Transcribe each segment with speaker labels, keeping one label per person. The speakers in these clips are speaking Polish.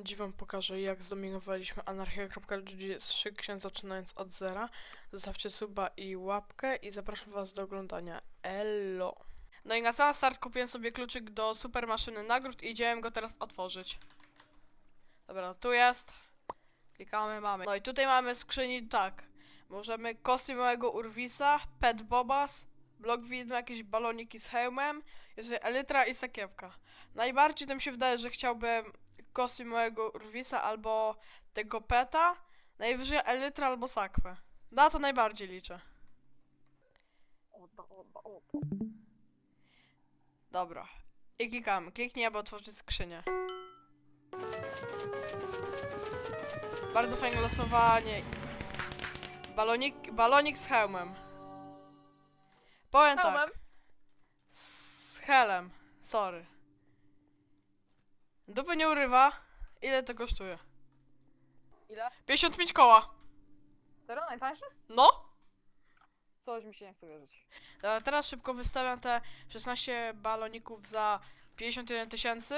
Speaker 1: Dziś wam pokażę, jak zdominowaliśmy anarchia.gg z 3 księdza zaczynając od zera. Zostawcie suba i łapkę i zapraszam was do oglądania. Elo! No i na sam start kupiłem sobie kluczyk do super maszyny nagród i idziemy go teraz otworzyć. Dobra, tu jest. Klikamy, mamy. No i tutaj mamy skrzyni tak. Możemy kostium małego Urwisa, Pet Bobas, blok widmo, jakieś baloniki z hełmem, tutaj elytra i sakiewka. Najbardziej to mi się wydaje, że chciałbym kostium małego Urwisa albo tego peta, najwyżej elytra albo sakwę. Na to najbardziej liczę. Dobra. I klikamy. Kliknij, aby otworzyć skrzynię. Bardzo fajne losowanie. Balonik, balonik z hełmem. Powiem
Speaker 2: Hełmem?
Speaker 1: tak. Z helem. Sorry. Dupy nie urywa. Ile to kosztuje?
Speaker 2: Ile?
Speaker 1: 55 koła.
Speaker 2: Serio? Najtańszy?
Speaker 1: No?
Speaker 2: Coś mi się nie chce wierzyć.
Speaker 1: E, Teraz szybko wystawiam te 16 baloników za 51 tysięcy.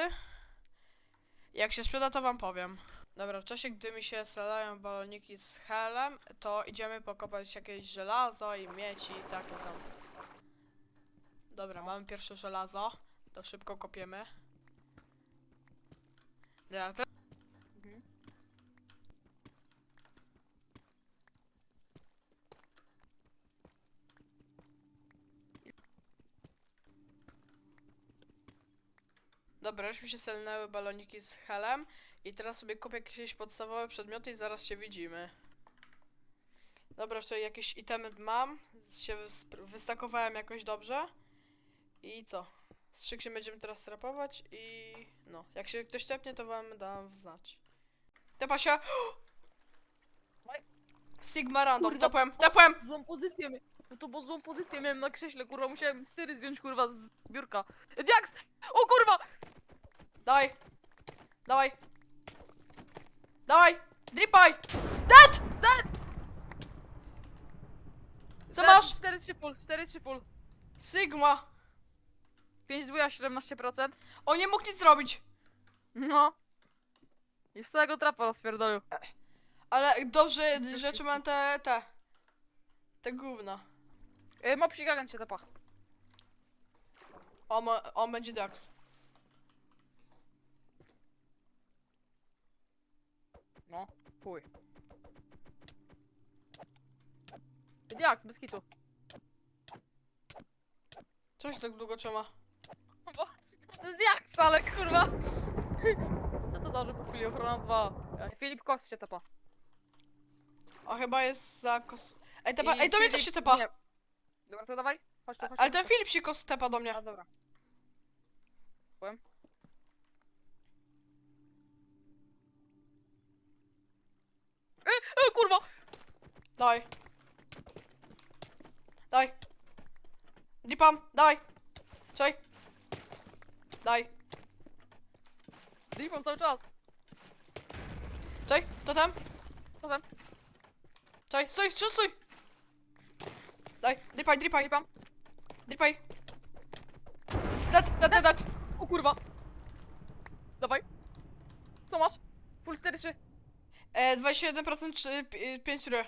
Speaker 1: Jak się sprzeda, to wam powiem. Dobra, w czasie, gdy mi się salają baloniki z helem, to idziemy pokopać jakieś żelazo i mieci i takie tam. Dobra, mamy pierwsze żelazo. To szybko kopiemy. Dobra, teraz
Speaker 2: Mhm.
Speaker 1: Dobra, już mi się selnęły baloniki z helem i teraz sobie kupię jakieś podstawowe przedmioty i zaraz się widzimy. Dobra, tutaj jakieś itemy mam, się wys- wystakowałem jakoś dobrze i co? Z szykiem będziemy teraz rapować i no, jak się ktoś tepnie, to wam dam znać. Tepa się! Sigma random,
Speaker 2: Kurwa,
Speaker 1: tepłem, tepłem!
Speaker 2: Złą pozycję mi... No to bo złą pozycję miałem na krześle, kurwa, musiałem syry zdjąć, kurwa, z biurka. Diaks! O kurwa!
Speaker 1: Dawaj! Dawaj! Dawaj! Dripaj! Dead!
Speaker 2: Dead!
Speaker 1: Co masz?
Speaker 2: 4 3 pól, 4 3 pól.
Speaker 1: Sigma!
Speaker 2: 5 dwója, 17%.
Speaker 1: On nie mógł nic zrobić!
Speaker 2: No. I z całego trapa rozpierdolił.
Speaker 1: Ale dobrze rzeczy mam te, te. Te gówna.
Speaker 2: Yy, Mopsik agent się tepa.
Speaker 1: On, ma- on będzie Dax.
Speaker 2: No, fuj. Diaks, bez kitu.
Speaker 1: Coś tak długo trzyma.
Speaker 2: No Bo to jest Diaks, ale kurwa. Co to dobrze po chwili ochrona 2. Filip Kos się tepa.
Speaker 1: A chyba jest za kos... Ej, tepa,
Speaker 2: I
Speaker 1: ej, do mnie
Speaker 2: Filip-
Speaker 1: też się tepa!
Speaker 2: Nie. Dobra, to dawaj. Chodź tu, chodź
Speaker 1: ale
Speaker 2: tu.
Speaker 1: ten Filip się kos tepa do mnie.
Speaker 2: A dobra. Byłem. E, e, kurwa!
Speaker 1: Dawaj. Daj. Dipam, dawaj. Czekaj. Daj.
Speaker 2: Dripam cały czas.
Speaker 1: Czekaj, to tam.
Speaker 2: Potem.
Speaker 1: Czekaj, stój, stój, stój. Daj, dripaj, dripaj,
Speaker 2: Dripam.
Speaker 1: dripaj. Dead, dead, dead, dead.
Speaker 2: O kurwa! Dawaj. Co masz? Full 4-3.
Speaker 1: E, 21% czy 5 ry.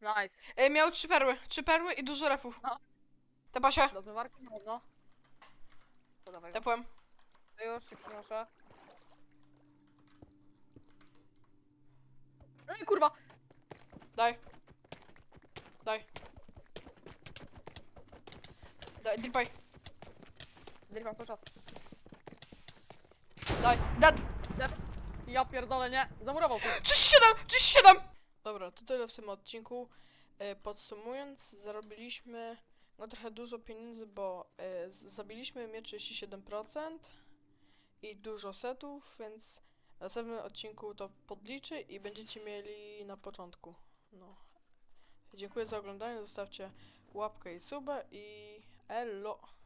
Speaker 2: Nice.
Speaker 1: E, miał 3 perły, 3 perły i dużo refów.
Speaker 2: No.
Speaker 1: Tepa się.
Speaker 2: Dobrze, Marki, no. No. To dawaj. go.
Speaker 1: Tepłem.
Speaker 2: To już ci przynoszę. Ej, kurwa!
Speaker 1: Daj. Daj. Daj, dripaj.
Speaker 2: Dripam cały czas.
Speaker 1: Daj. Dead.
Speaker 2: Ja pierdolę, nie. Zamurował tu.
Speaker 1: 37! 37! Dobra, to tyle w tym odcinku. E, Podsumując, zarobiliśmy no trochę dużo pieniędzy, bo z- zabiliśmy mnie 37% i dużo setów, więc w następnym odcinku to podliczy i będziecie mieli na początku. No. Dziękuję za oglądanie, zostawcie łapkę i suba i elo!